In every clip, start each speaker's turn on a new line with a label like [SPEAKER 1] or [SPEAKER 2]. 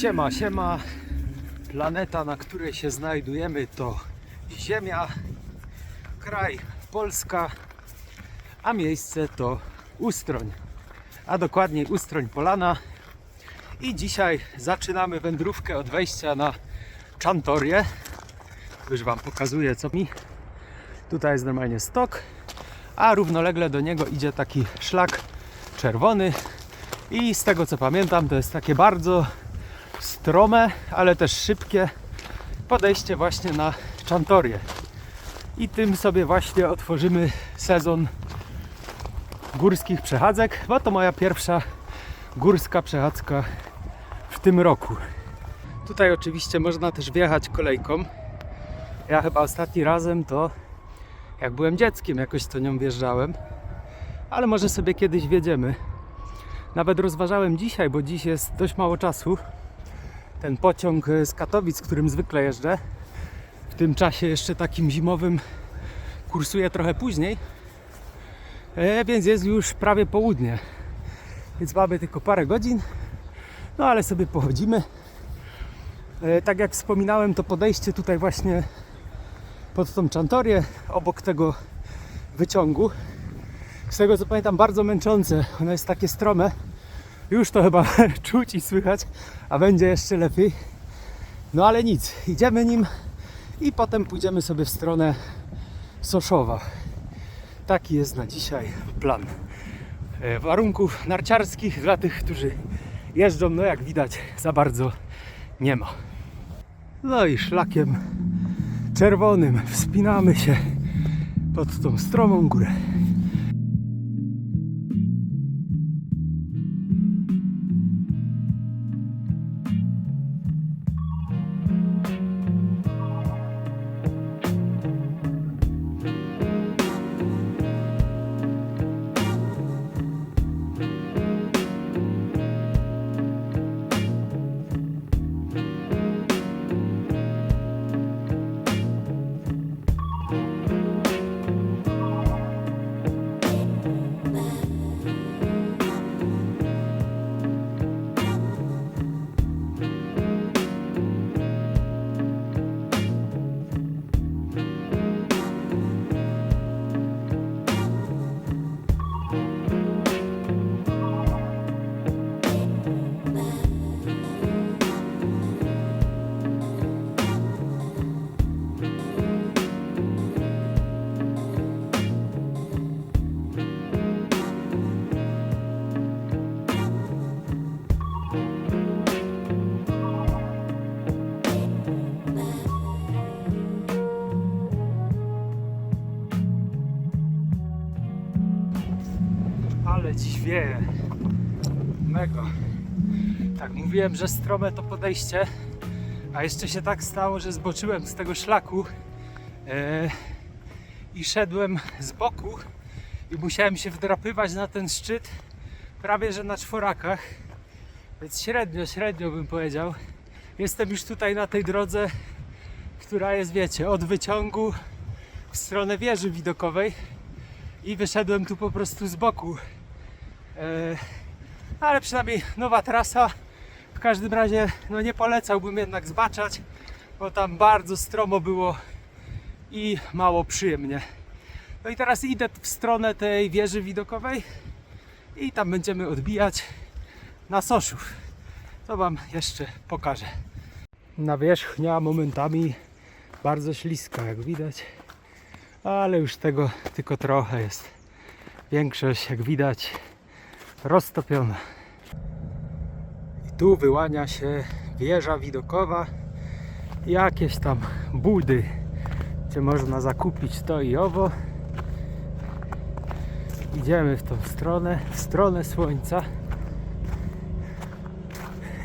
[SPEAKER 1] Siema, siema. Planeta, na której się znajdujemy to Ziemia, kraj Polska, a miejsce to Ustroń, a dokładniej Ustroń Polana. I dzisiaj zaczynamy wędrówkę od wejścia na Czantorię. Już Wam pokazuję co mi. Tutaj jest normalnie stok, a równolegle do niego idzie taki szlak czerwony. I z tego co pamiętam, to jest takie bardzo strome, ale też szybkie podejście właśnie na Czantorię. I tym sobie właśnie otworzymy sezon górskich przechadzek, bo to moja pierwsza górska przechadzka w tym roku. Tutaj oczywiście można też wjechać kolejką. Ja chyba ostatni razem to jak byłem dzieckiem jakoś to nią wjeżdżałem. Ale może sobie kiedyś wjedziemy. Nawet rozważałem dzisiaj, bo dziś jest dość mało czasu. Ten pociąg e, z Katowic, którym zwykle jeżdżę, w tym czasie jeszcze takim zimowym kursuje trochę później. E, więc jest już prawie południe. Więc mamy tylko parę godzin. No ale sobie pochodzimy. E, tak jak wspominałem, to podejście tutaj właśnie pod tą czantorię, obok tego wyciągu. Z tego co pamiętam, bardzo męczące. Ono jest takie strome. Już to chyba czuć i słychać, a będzie jeszcze lepiej. No ale nic, idziemy nim i potem pójdziemy sobie w stronę Soszowa. Taki jest na dzisiaj plan. E, Warunków narciarskich dla tych, którzy jeżdżą, no jak widać, za bardzo nie ma. No i szlakiem czerwonym wspinamy się pod tą stromą górę. Wieje. Mega. Tak, mówiłem, że strome to podejście, a jeszcze się tak stało, że zboczyłem z tego szlaku e, i szedłem z boku i musiałem się wdrapywać na ten szczyt prawie że na czworakach. Więc średnio, średnio bym powiedział. Jestem już tutaj na tej drodze, która jest, wiecie, od wyciągu w stronę wieży widokowej i wyszedłem tu po prostu z boku. E, ale przynajmniej nowa trasa. W każdym razie no nie polecałbym jednak zbaczać, bo tam bardzo stromo było i mało przyjemnie. No i teraz idę w stronę tej wieży widokowej i tam będziemy odbijać na Soszów. To Wam jeszcze pokażę. Nawierzchnia momentami bardzo śliska, jak widać, ale już tego tylko trochę jest. Większość, jak widać, roztopiona. I tu wyłania się wieża widokowa, jakieś tam budy, gdzie można zakupić to i owo. Idziemy w tą stronę, w stronę słońca.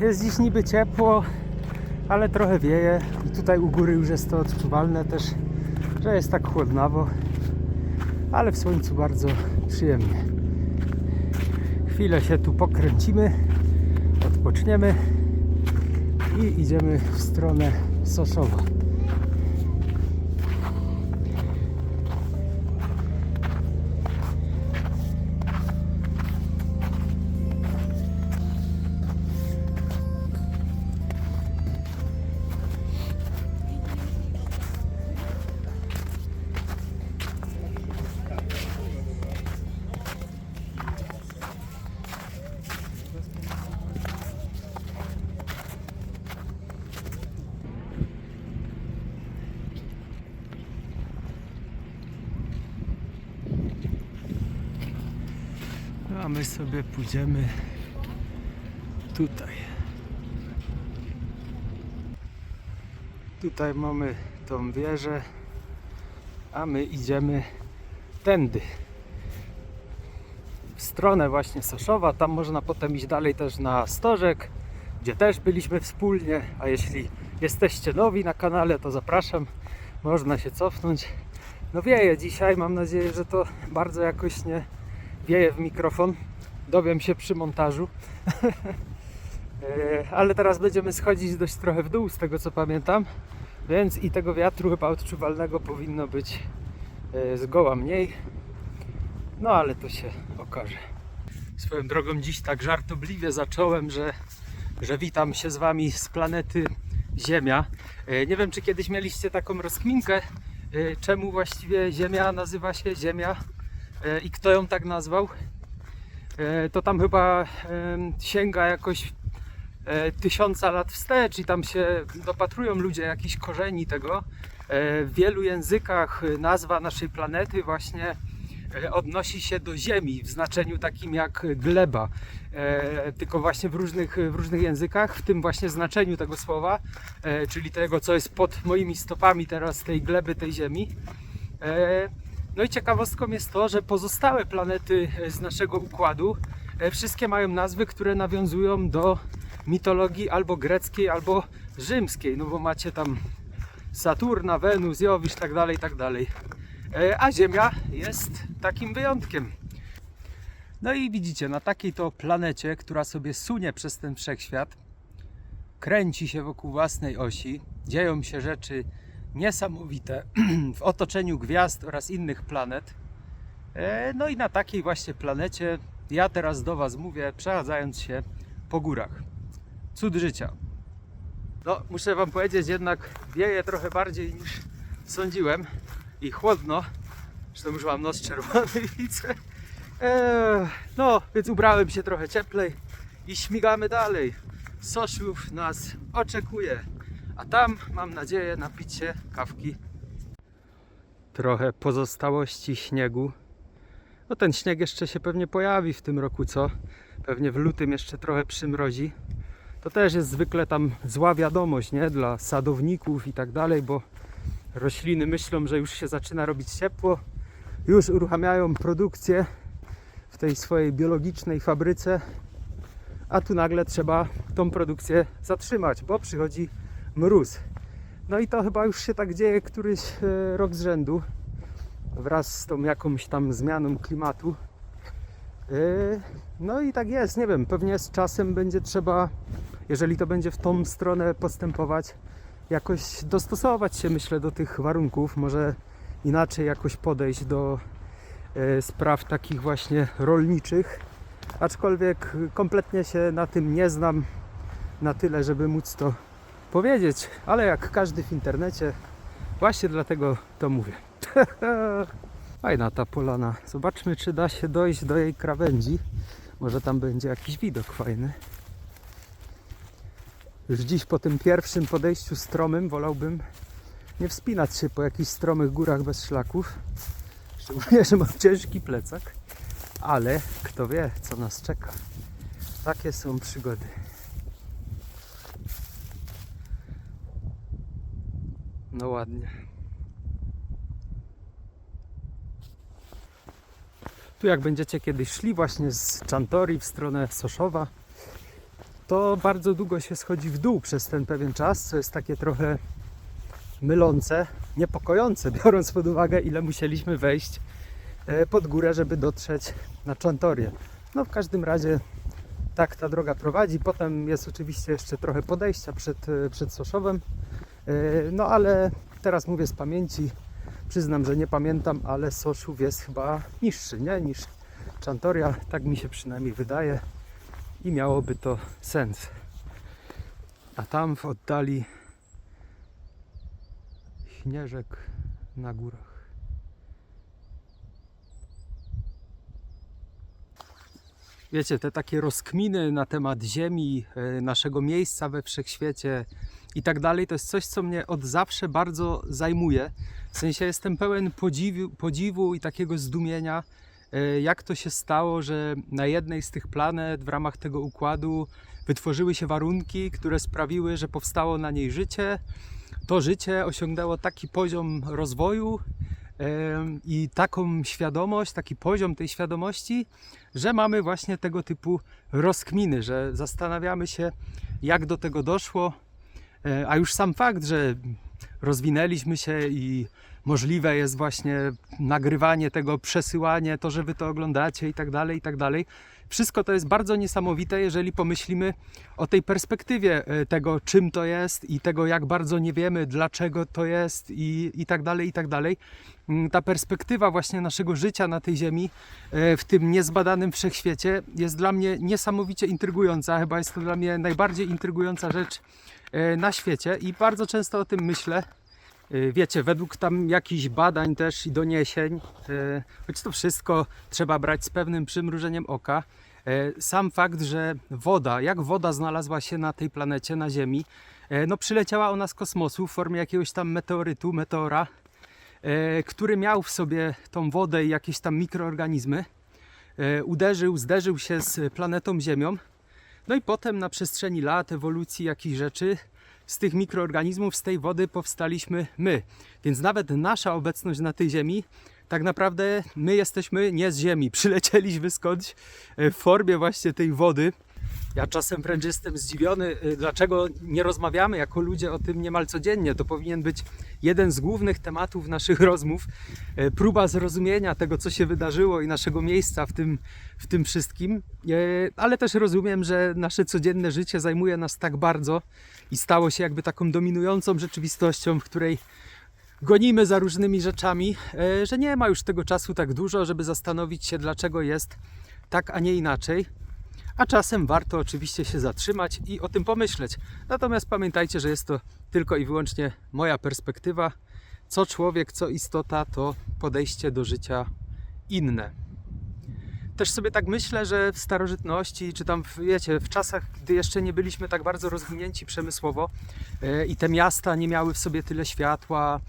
[SPEAKER 1] Jest dziś niby ciepło, ale trochę wieje. I tutaj u góry już jest to odczuwalne też, że jest tak chłodnawo, ale w słońcu bardzo przyjemnie. Chwilę się tu pokręcimy, odpoczniemy i idziemy w stronę Soszowa. My sobie pójdziemy tutaj. Tutaj mamy tą wieżę, a my idziemy tędy. W stronę właśnie Soszowa, tam można potem iść dalej też na Stożek, gdzie też byliśmy wspólnie, a jeśli jesteście nowi na kanale, to zapraszam, można się cofnąć. No wieje dzisiaj, mam nadzieję, że to bardzo jakoś nie wieje w mikrofon. Dowiem się przy montażu. E, Ale teraz będziemy schodzić dość trochę w dół, z tego co pamiętam. Więc i tego wiatru chyba odczuwalnego powinno być e, zgoła mniej. No ale to się okaże. Swoją drogą dziś tak żartobliwie zacząłem, że, że witam się z Wami z planety Ziemia. E, Nie wiem, czy kiedyś mieliście taką rozkminkę, czemu właściwie Ziemia nazywa się Ziemia i kto ją tak nazwał. E, To tam chyba sięga jakoś e, tysiąca lat wstecz i tam się dopatrują ludzie jakichś korzeni tego. E, W wielu językach e, nazwa naszej planety właśnie e, odnosi się do ziemi w znaczeniu takim jak gleba. E, tylko właśnie w różnych, w różnych językach, w tym właśnie znaczeniu tego słowa, e, czyli tego, co jest pod moimi stopami teraz, tej gleby, tej ziemi. No i ciekawostką jest to, że pozostałe planety e, z naszego układu e, wszystkie mają nazwy, które nawiązują do mitologii albo greckiej, albo rzymskiej. No bo macie tam Saturna, Wenus, Jowisz, tak dalej, tak dalej. E, A Ziemia jest takim wyjątkiem. No i widzicie, na takiej to planecie, która sobie sunie przez ten wszechświat, kręci się wokół własnej osi, dzieją się rzeczy niesamowite w otoczeniu gwiazd oraz innych planet. E, No i na takiej właśnie planecie ja teraz do Was mówię, przechadzając się po górach. Cud życia. No, muszę Wam powiedzieć, jednak wieje trochę bardziej niż sądziłem i chłodno. Zresztą już mam nos czerwony, widzę. Eee, no, więc ubrałem się trochę cieplej i śmigamy dalej. Soszów nas oczekuje, tam mam nadzieję napić się kawki. Trochę pozostałości śniegu. No ten śnieg jeszcze się pewnie pojawi w tym roku, co? Pewnie w lutym jeszcze trochę przymrozi. To też jest zwykle tam zła wiadomość, nie? Dla sadowników i tak dalej, bo rośliny myślą, że już się zaczyna robić ciepło. Już uruchamiają produkcję w tej swojej biologicznej fabryce, a tu nagle trzeba tą produkcję zatrzymać, bo przychodzi mróz. No i to chyba już się tak dzieje któryś e, rok z rzędu, wraz z tą jakąś tam zmianą klimatu. E, No i tak jest, nie wiem, pewnie z czasem będzie trzeba, jeżeli to będzie w tą stronę postępować, jakoś dostosować się, myślę, do tych warunków, może inaczej jakoś podejść do e, spraw takich właśnie rolniczych. Aczkolwiek kompletnie się na tym nie znam na tyle, żeby móc to powiedzieć, ale jak każdy w internecie, właśnie dlatego to mówię. Fajna ta polana. Zobaczmy, czy da się dojść do jej krawędzi. Może tam będzie jakiś widok fajny. Już dziś po tym pierwszym podejściu stromym wolałbym nie wspinać się po jakichś stromych górach bez szlaków. Szczególnie, że mam ciężki plecak. Ale kto wie, co nas czeka. Takie są przygody. No ładnie. Tu jak będziecie kiedyś szli właśnie z Czantori w stronę Soszowa, to bardzo długo się schodzi w dół przez ten pewien czas, co jest takie trochę mylące, niepokojące, biorąc pod uwagę ile musieliśmy wejść e, pod górę, żeby dotrzeć na Czantorię. No w każdym razie tak ta droga prowadzi. Potem jest oczywiście jeszcze trochę podejścia przed, e, przed Soszowem. E, No ale teraz mówię z pamięci. Przyznam, że nie pamiętam, ale Soszów jest chyba niższy, nie? Niż Czantoria. Tak mi się przynajmniej wydaje. I miałoby to sens. A tam w oddali śnieżek na górach. Wiecie, te takie rozkminy na temat Ziemi, e, naszego miejsca we wszechświecie i tak dalej, to jest coś, co mnie od zawsze bardzo zajmuje. W sensie jestem pełen podziwu, podziwu i takiego zdumienia, e, jak to się stało, że na jednej z tych planet w ramach tego układu wytworzyły się warunki, które sprawiły, że powstało na niej życie. To życie osiągnęło taki poziom rozwoju em, i taką świadomość, taki poziom tej świadomości, że mamy właśnie tego typu rozkminy, że zastanawiamy się, jak do tego doszło. E, A już sam fakt, że rozwinęliśmy się i możliwe jest właśnie nagrywanie tego, przesyłanie, to, że wy to oglądacie i tak dalej, i tak dalej. Wszystko to jest bardzo niesamowite, jeżeli pomyślimy o tej perspektywie e, tego, czym to jest i tego, jak bardzo nie wiemy, dlaczego to jest i, i tak dalej, i tak dalej. Mm, Ta perspektywa właśnie naszego życia na tej ziemi, e, w tym niezbadanym wszechświecie, jest dla mnie niesamowicie intrygująca. Chyba jest to dla mnie najbardziej intrygująca rzecz e, na świecie i bardzo często o tym myślę. Y, Wiecie, według tam jakichś badań też i doniesień, y, choć to wszystko trzeba brać z pewnym przymrużeniem oka, y, sam fakt, że woda, jak woda znalazła się na tej planecie, na Ziemi, no przyleciała ona z kosmosu w formie jakiegoś tam meteorytu, meteora, który miał w sobie tą wodę i jakieś tam mikroorganizmy, uderzył, zderzył się z planetą Ziemią, no i potem na przestrzeni lat, ewolucji jakichś rzeczy, z tych mikroorganizmów, z tej wody powstaliśmy my. Więc nawet nasza obecność na tej ziemi, tak naprawdę my jesteśmy nie z ziemi. Przylecieliśmy skądś e, w formie właśnie tej wody. Ja czasem wręcz jestem zdziwiony, e, dlaczego nie rozmawiamy jako ludzie o tym niemal codziennie. To powinien być jeden z głównych tematów naszych rozmów. E, Próba zrozumienia tego, co się wydarzyło i naszego miejsca w tym, w tym wszystkim. E, Ale też rozumiem, że nasze codzienne życie zajmuje nas tak bardzo i stało się jakby taką dominującą rzeczywistością, w której gonimy za różnymi rzeczami, e, że nie ma już tego czasu tak dużo, żeby zastanowić się, dlaczego jest tak, a nie inaczej. A czasem warto oczywiście się zatrzymać i o tym pomyśleć. Natomiast pamiętajcie, że jest to tylko i wyłącznie moja perspektywa. Co człowiek, co istota, to podejście do życia inne. Też sobie tak myślę, że w starożytności, czy tam, wiecie, w czasach, gdy jeszcze nie byliśmy tak bardzo rozwinięci przemysłowo e, i te miasta nie miały w sobie tyle światła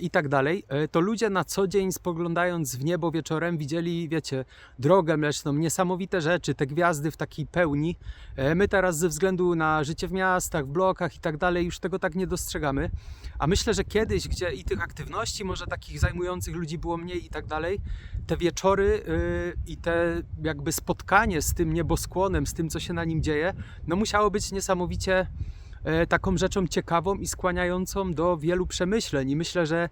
[SPEAKER 1] i tak dalej, e, to ludzie na co dzień spoglądając w niebo wieczorem widzieli, wiecie, drogę mleczną, niesamowite rzeczy, te gwiazdy w takiej pełni. E, My teraz ze względu na życie w miastach, w blokach i tak dalej już tego tak nie dostrzegamy. A myślę, że kiedyś, gdzie i tych aktywności może takich zajmujących ludzi było mniej i tak dalej, te wieczory yy, i te jakby spotkanie z tym nieboskłonem, z tym, co się na nim dzieje, no musiało być niesamowicie e, taką rzeczą ciekawą i skłaniającą do wielu przemyśleń. I myślę, że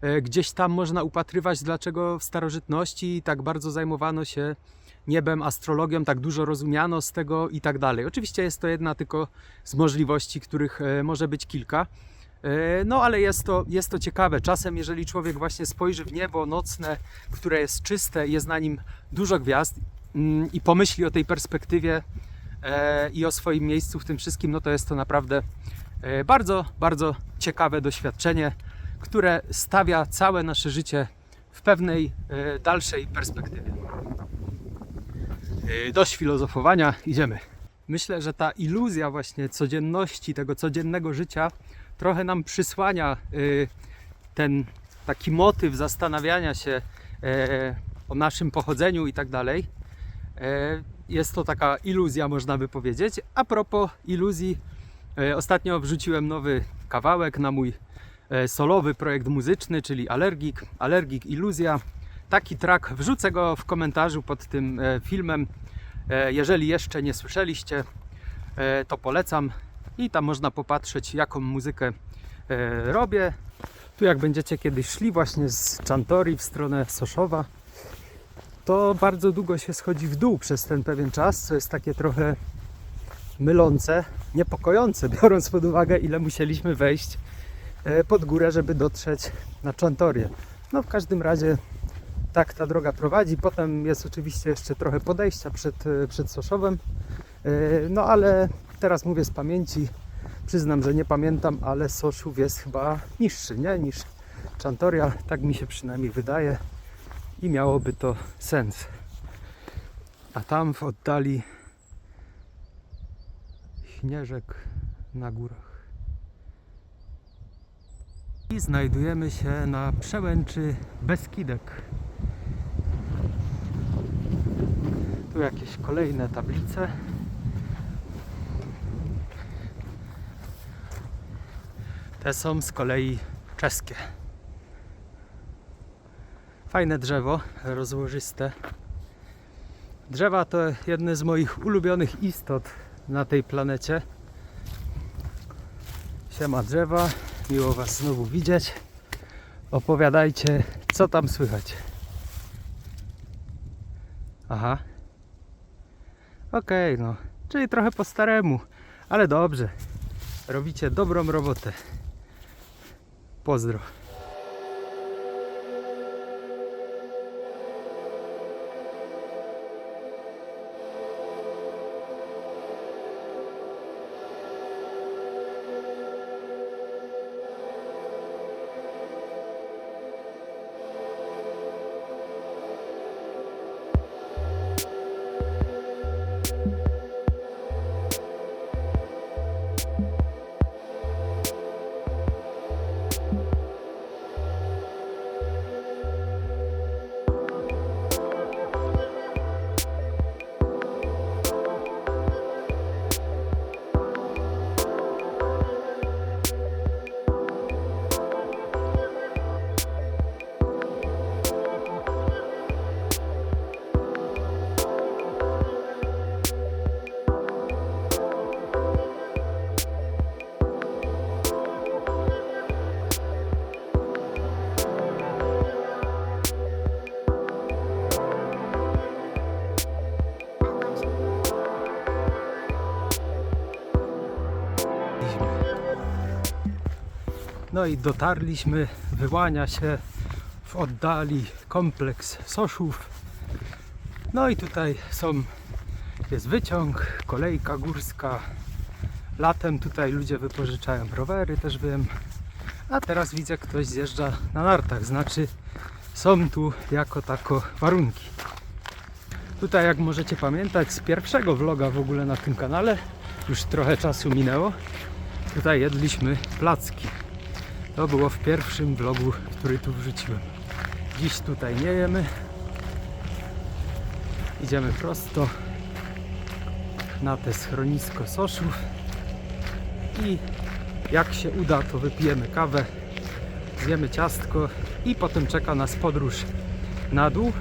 [SPEAKER 1] e, gdzieś tam można upatrywać, dlaczego w starożytności tak bardzo zajmowano się niebem, astrologią, tak dużo rozumiano z tego i tak dalej. Oczywiście jest to jedna tylko z możliwości, których e, może być kilka. E, No, ale jest to, jest to ciekawe. Czasem, jeżeli człowiek właśnie spojrzy w niebo nocne, które jest czyste, jest na nim dużo gwiazd mm, i pomyśli o tej perspektywie e, i o swoim miejscu w tym wszystkim, no to jest to naprawdę e, bardzo, bardzo ciekawe doświadczenie, które stawia całe nasze życie w pewnej e, dalszej perspektywie. E, Dość filozofowania, idziemy. Myślę, że ta iluzja właśnie codzienności, tego codziennego życia trochę nam przysłania ten taki motyw zastanawiania się e, o naszym pochodzeniu i tak dalej. Jest to taka iluzja, można by powiedzieć. A propos iluzji, e, ostatnio wrzuciłem nowy kawałek na mój e, solowy projekt muzyczny, czyli Alergik, Alergik Iluzja. Taki track, wrzucę go w komentarzu pod tym e, filmem. Jeżeli jeszcze nie słyszeliście, to polecam i tam można popatrzeć, jaką muzykę robię. Tu jak będziecie kiedyś szli właśnie z Czantori w stronę Soszowa, to bardzo długo się schodzi w dół przez ten pewien czas, co jest takie trochę mylące, niepokojące, biorąc pod uwagę, ile musieliśmy wejść e, pod górę, żeby dotrzeć na Czantorię. No w każdym razie tak ta droga prowadzi. Potem jest oczywiście jeszcze trochę podejścia przed, e, przed Soszowem. E, No ale teraz mówię z pamięci. Przyznam, że nie pamiętam, ale Soszów jest chyba niższy, nie? Niż Czantoria. Tak mi się przynajmniej wydaje. I miałoby to sens. A tam w oddali śnieżek na górach. I znajdujemy się na przełęczy Beskidek. Tu jakieś kolejne tablice. Te są z kolei czeskie. Fajne drzewo, rozłożyste. Drzewa to jedne z moich ulubionych istot na tej planecie. Siema drzewa, miło Was znowu widzieć. Opowiadajcie, co tam słychać. Aha. Okej, no. Czyli trochę po staremu, ale dobrze. Robicie dobrą robotę. Pozdro. No i dotarliśmy, wyłania się w oddali kompleks Soszów. No i tutaj są, jest wyciąg, kolejka górska. Latem tutaj ludzie wypożyczają rowery, też wiem. A teraz widzę, ktoś zjeżdża na nartach, znaczy są tu jako tako warunki. Tutaj, jak możecie pamiętać, z pierwszego vloga w ogóle na tym kanale, już trochę czasu minęło, tutaj jedliśmy placki. To było w pierwszym vlogu, który tu wrzuciłem. Dziś tutaj nie jemy. Idziemy prosto na te schronisko soszów i jak się uda, to wypijemy kawę, zjemy ciastko i potem czeka nas podróż na dół.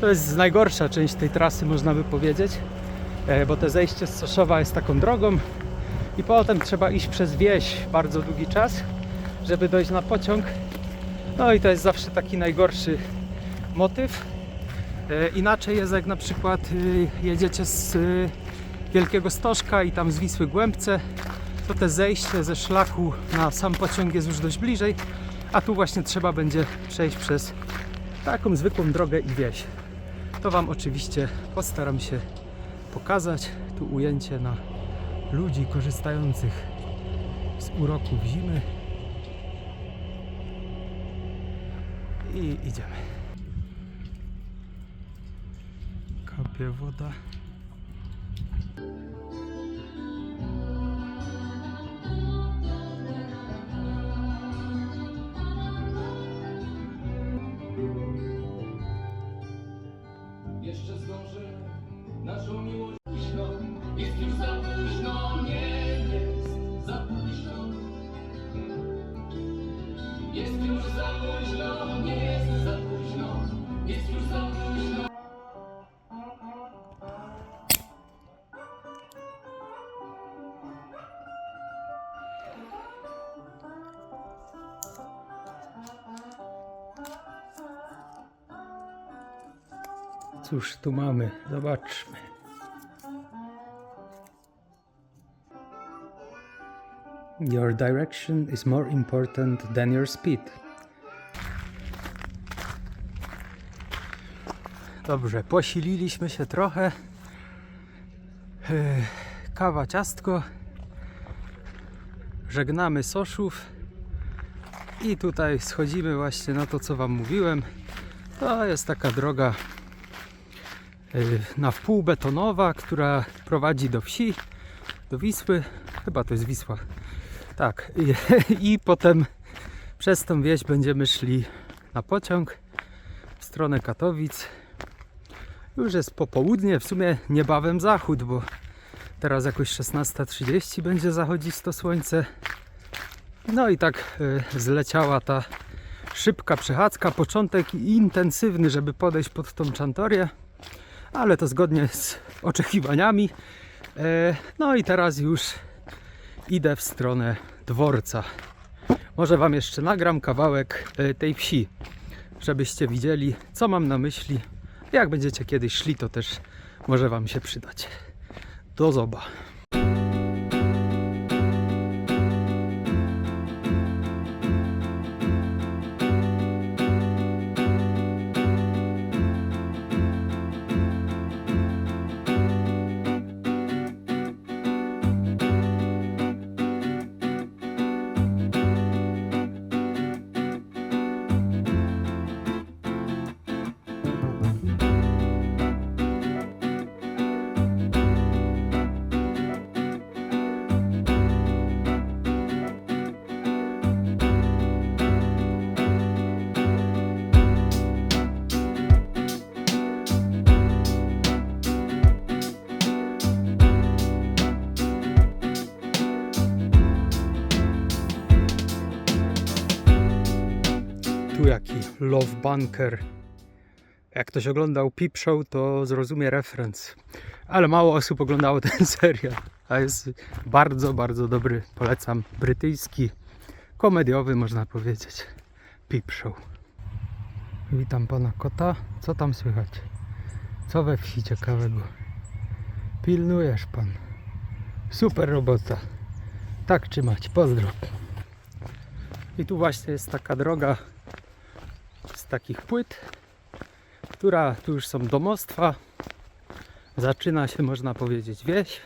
[SPEAKER 1] To jest najgorsza część tej trasy, można by powiedzieć, e, bo te zejście z Soszowa jest taką drogą i potem trzeba iść przez wieś bardzo długi czas, żeby dojść na pociąg. No i to jest zawsze taki najgorszy motyw. E, Inaczej jest jak na przykład y, jedziecie z y, Wielkiego Stożka i tam z Wisły Głębce, to te zejście ze szlaku na sam pociąg jest już dość bliżej, a tu właśnie trzeba będzie przejść przez taką zwykłą drogę i wieś. To Wam oczywiście postaram się pokazać. Tu ujęcie na ludzi korzystających z uroków zimy. I idziemy. Kapie woda.
[SPEAKER 2] Jeszcze zdążę naszą miłość późno, jest już za późno, nie jest za późno.
[SPEAKER 1] Cóż tu mamy? Zobaczmy. Your direction is more important than your speed. Dobrze, posililiśmy się trochę. Yy, Kawa, ciastko. Żegnamy Soszów. I tutaj schodzimy właśnie na to, co Wam mówiłem. To jest taka droga y, na wpół betonowa, która prowadzi do wsi, do Wisły. Chyba to jest Wisła. Tak. I, i potem przez tą wieś będziemy szli na pociąg w stronę Katowic. Już jest popołudnie, w sumie niebawem zachód, bo teraz jakoś 16.30 będzie zachodzić to słońce. No i tak y, zleciała ta szybka przechadzka, początek intensywny, żeby podejść pod tą czantorię, ale to zgodnie z oczekiwaniami. E, No i teraz już idę w stronę dworca. Może Wam jeszcze nagram kawałek e, tej wsi, żebyście widzieli, co mam na myśli. Jak będziecie kiedyś szli, to też może Wam się przydać. Do zoba. Love Bunker. Jak ktoś oglądał Peep Show, to zrozumie referenc. Ale mało osób oglądało ten serial. A jest bardzo, bardzo dobry. Polecam. Brytyjski, komediowy można powiedzieć. Peep Show. Witam pana kota. Co tam słychać? Co we wsi ciekawego? Pilnujesz pan. Super robota. Tak trzymać. Pozdro. I tu właśnie jest taka droga takich płyt, która tu już są domostwa. Zaczyna się, można powiedzieć, wieś.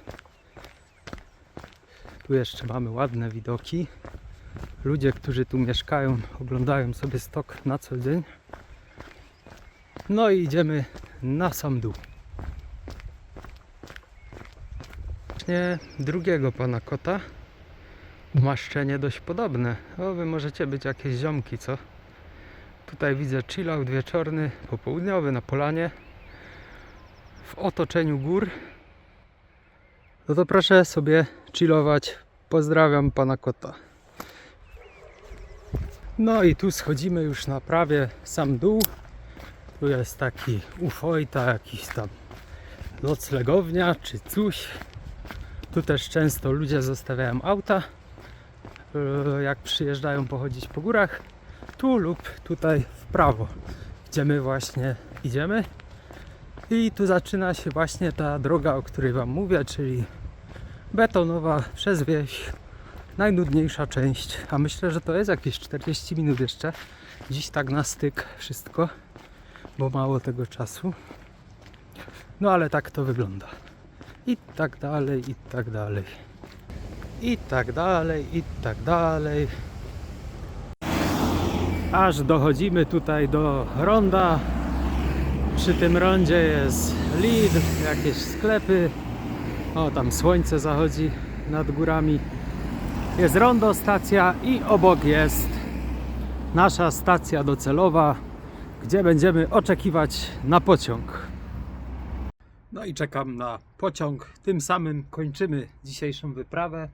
[SPEAKER 1] Tu jeszcze mamy ładne widoki. Ludzie, którzy tu mieszkają, oglądają sobie stok na co dzień. No i idziemy na sam dół. Właśnie drugiego pana kota. Umaszczenie dość podobne. O, wy możecie być jakieś ziomki, co? Tutaj widzę chillout wieczorny, popołudniowy na polanie w otoczeniu gór. No to proszę sobie chillować. Pozdrawiam pana kota. No i tu schodzimy już na prawie sam dół. Tu jest taki ufojta, jakiś tam noclegownia czy coś. Tu też często ludzie zostawiają auta, e, jak przyjeżdżają pochodzić po górach tu lub tutaj w prawo, gdzie my właśnie idziemy. I tu zaczyna się właśnie ta droga, o której Wam mówię, czyli betonowa przez wieś. Najnudniejsza część, a myślę, że to jest jakieś 40 minut jeszcze. Dziś tak na styk wszystko, bo mało tego czasu. No ale tak to wygląda. I tak dalej, i tak dalej. I tak dalej, i tak dalej aż dochodzimy tutaj do ronda. Przy tym rondzie jest Lidl, jakieś sklepy. O, tam słońce zachodzi nad górami. Jest rondo, stacja i obok jest nasza stacja docelowa, gdzie będziemy oczekiwać na pociąg. No i czekam na pociąg. Tym samym kończymy dzisiejszą wyprawę.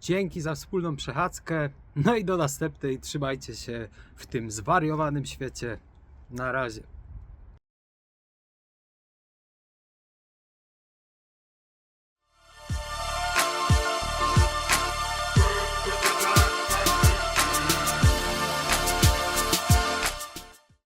[SPEAKER 1] Dzięki za wspólną przechadzkę. No i do następnej. Trzymajcie się w tym zwariowanym świecie. Na razie.